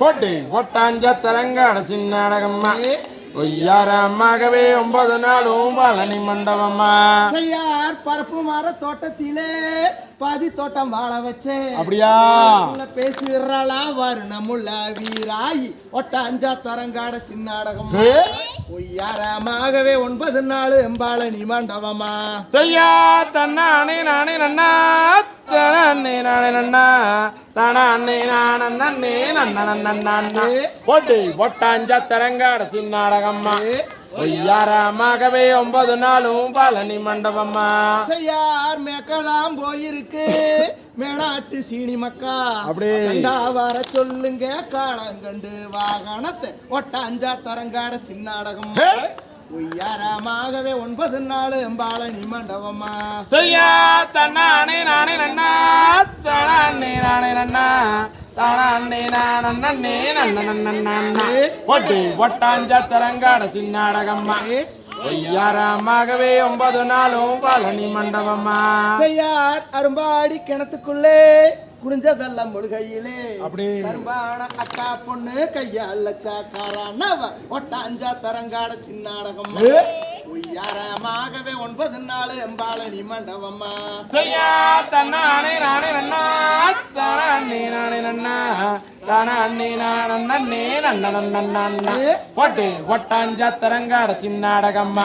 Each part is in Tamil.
போட்டி ஒட்டாஞ்ச தரங்காட சின்னாடகம்மா. ஒய்யாரம்மாகவே ஒன்பது நாளும் பழனி மண்டபம்மா. செய்யார் பரப்பு மர தோட்டத்திலே பாதி தோட்டம் வாழ வச்சேன் அப்படியா? பேசுகிறாளா வருணமுள்ள வீராயி. ஒட்ட அஞ்சா தரங்காட சின்னாடகம் ஏ, பொய்யாரமாகவே ஒன்பது நாள் எம்பாளனி மண்டபமா செய்யா தன்னானே நானே நன்னா. நானே நன்னா தனே நானே நன்னா போட்டி ஒட்டாஞ்ச தரங்காட சின்னாடகம்மா ஒய்யாரம்மாகவே ஒன்பது நாளும் பழனி மண்டபம்மா. செய்யார் மேக்கதான் போயிருக்கு. மேனாட்டு சீனி மக்கா. அப்படி. கண்டா வர சொல்லுங்க காணங்கண்டு வாகனத்தை. ஒட்ட அஞ்சா தரங்காட சின்னாடகம் ஏ, பொய்யாரமாகவே ஒன்பது நாள் எம்பாளனி மண்டபமா? செய்யா தன்னானே நானே நன்னா. தனே நானே நன்னா. ஒட்டாஞ்ச தரங்காட சின்னாடகம்மா. ஒய்யாரமாகவே ஒன்பது நாளும் பழனி மண்டபம்மா செய்யார் அரும்பாடி கிணத்துக்குள்ளே குடிஞ்சதல்ல முழுகையிலே. அப்படி. கரும்பான அக்கா பொண்ணு கையால சாக்காரானவ ஒட்டாஞ்சா தரங்காட சின்னாடகம் ஏ, உய்யாரமாகவே ஒன்பது நாள் எம்பாளனி மண்டபமா. செய்யா தன்னானே நானே நன்னா நன்னா ஒட்டி ஒட்டாஞ்ச தரங்காட சின்னாடகம்மா.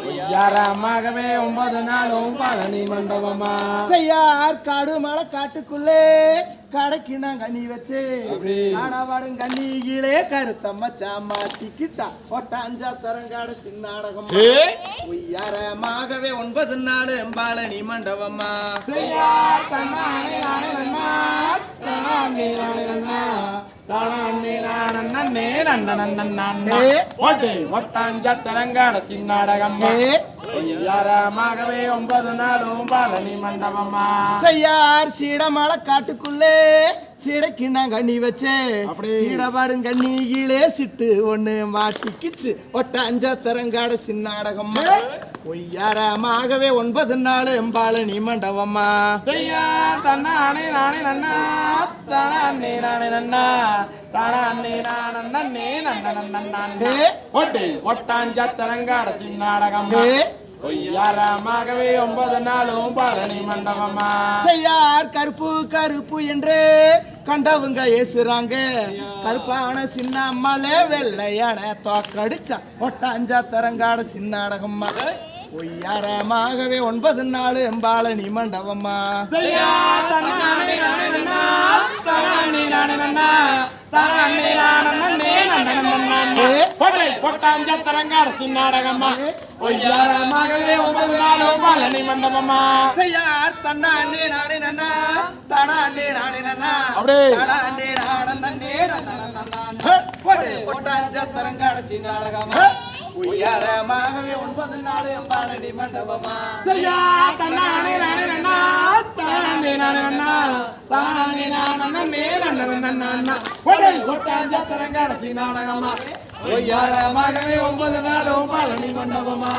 ஒய்யாரமாகவே ஒன்பது நாளும் பழனி மண்டபமா செய்யார் காடு மலை காட்டுக்குள்ளே கடைக்கு நான் கண்ணி வச்சு. காணவாடும் கண்ணியிலே கருத்த மச்சா மாட்டிக்கிட்டா ஒட்டாஞ்சா தரங்காட சின்னாடகம் உய்யாரமாகவே ஒன்பது நாள் எம்பாளனி மண்டபமா செய்யா சின்னாடகம்மா ஏ. ஒய்யாரமாகவே ஒன்பது நாளும் பழனி மண்டபமா செய்யார் சீடமலை காட்டுக்குள்ளே சீடைக்கு நான் கண்ணி அப்படி. சீடபாடும் கண்ணியிலே சிட்டு ஒண்ணு மாட்டிக்கிச்சு ஒட்ட அஞ்சா தரங்காட சின்னாடகம் ஒய்யாரமாகவே ஒன்பது நாள் எம்பாளனி மண்டபமா செய்யா தன்னானே நானே நன்னா. தனே நானே நன்னா. தனே நானே நன்னா. ஒட்டி ஒட்டாஞ்ச தரங்காட சின்னாடகம். ஒய்யாரமாகவே ஒன்பது நாளும் பழனி மண்டபமா செய்யார் கருப்பு கருப்பு என்று கண்டவங்க ஏசுறாங்க. கருப்பான சின்ன மலை வெள்ளையான தோக்கடிச்சா. ஒட்ட அஞ்சா தரங்காட சின்னாடகம்மா ஒய்யாரமாகவே ஒன்பது நாள் எம்பாளனி மண்டபமா செய்யா தன்னானே நானே நன்னா தனே நானே நன்னா தனே நானே நன்னா கொடை கொட்டாஞ்ச தரங்காட சின்னாடகம்மா ஒய்யாரமாகவே ஒன்பது நாளும் பழனி மண்டபமா செய்யார் தன்னாண்டே நானே நன்னா தனாண்டே நானே நன்னா. தனாண்டே நானே சின்னாடகமா உயரமாகவே ஒன்பது நாள் எம்பாளனி மண்டபமா செய்யா தன்னானே நானே நன்னா தனே நானே நன்னா தனே நானே நன்னா கொடை கொட்டாஞ்ச தரங்காட சின்னாடகம்மா ஒய்யாரமாகவே ஒன்பது நாளும் பழனி மண்டபமா?